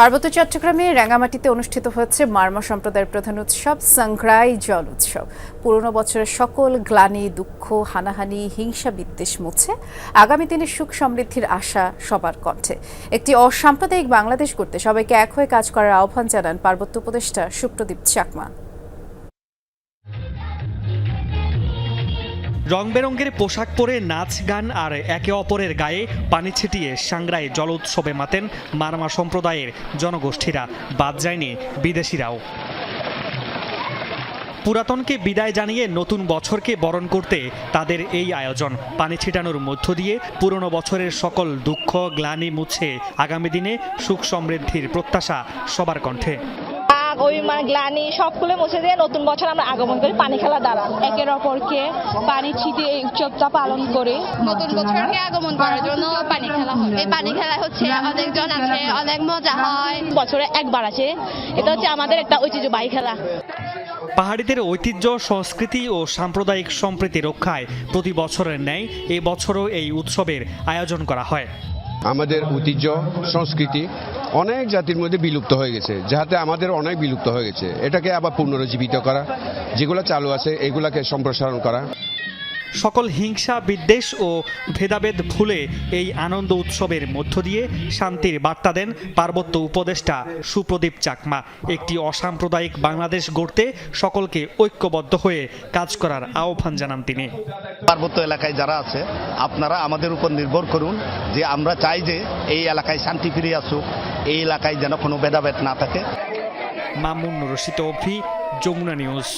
পার্বত্য চট্টগ্রামে রাঙামাটিতে অনুষ্ঠিত হয়েছে মার্মা সম্প্রদায়ের প্রধান উৎসব সংগ্রাই জল উৎসব। পুরনো বছরের সকল গ্লানি, দুঃখ, হানাহানি, হিংসা বিদ্বেষ মুছে আগামী দিনে সুখ সমৃদ্ধির আশা সবার কণ্ঠে। একটি অসাম্প্রদায়িক বাংলাদেশ করতে সবাইকে এক হয়ে কাজ করার আহ্বান জানান পার্বত্য উপদেষ্টা সুপ্রদীপ চাকমা। রং বেরঙের পোশাক পরে নাচ, গান আর একে অপরের গায়ে পানি ছিটিয়ে সাংগ্রাই জল উৎসবে মাতেন মারমা সম্প্রদায়ের জনগোষ্ঠীরা। বাদ যায়নি বিদেশিরাও। পুরাতনকে বিদায় জানিয়ে নতুন বছরকে বরণ করতে তাদের এই আয়োজন। পানি ছিটানোর মধ্য দিয়ে পুরনো বছরের সকল দুঃখ, গ্লানি মুছে আগামী দিনে সুখ সমৃদ্ধির প্রত্যাশা সবার কণ্ঠে। অভিমান গ্লানি সবগুলো মুছে দিয়ে নতুন বছর আমরা আগমন করি পানি খেলা দ্বারা। একের অপরকে পানি ছিটিয়ে এই উৎসবটা পালন করে। নতুন বছরকে আগমন করার জন্য পানি খেলা হয়। এই পানি খেলা হচ্ছে অনেকজন আছে অনেক মজা হয়। বছরে একবার আসে এটা হচ্ছে আমাদের একটা ঐতিহ্যবাহী খেলা। পাহাড়িদের ঐতিহ্য সংস্কৃতি ও সাম্প্রদায়িক সম্প্রীতি রক্ষায় প্রতি বছরের ন্যায় এই বছরও এই উৎসবের আয়োজন করা হয়। আমাদের ঐতিহ্য, সংস্কৃতি অনেক জাতির মধ্যে বিলুপ্ত হয়ে গেছে, যাহাতে আমাদের অনেক বিলুপ্ত হয়ে গেছে। এটাকে আবার পুনরুজ্জীবিত করা, যেগুলো চালু আছে, এগুলাকে সম্প্রসারণ করা। সকল হিংসা বিদ্বেষ ও ভেদাভেদ ভুলে এই আনন্দ উৎসবের মধ্য দিয়ে শান্তির বার্তা দেন পার্বত্য উপদেষ্টা সুপ্রদীপ চাকমা। একটি অসাম্প্রদায়িক বাংলাদেশ গড়তে সকলকে ঐক্যবদ্ধ হয়ে কাজ করার আহ্বান জানান তিনি। পার্বত্য এলাকায় যারা আছে আপনারা আমাদের উপর নির্ভর করুন যে আমরা চাই যে এই এলাকায় শান্তি ফিরে আসুক এই এলাকায় যেন কোনো ভেদাভেদ না থাকে। মামুন রশিদ অভি যমুনা নিউজ।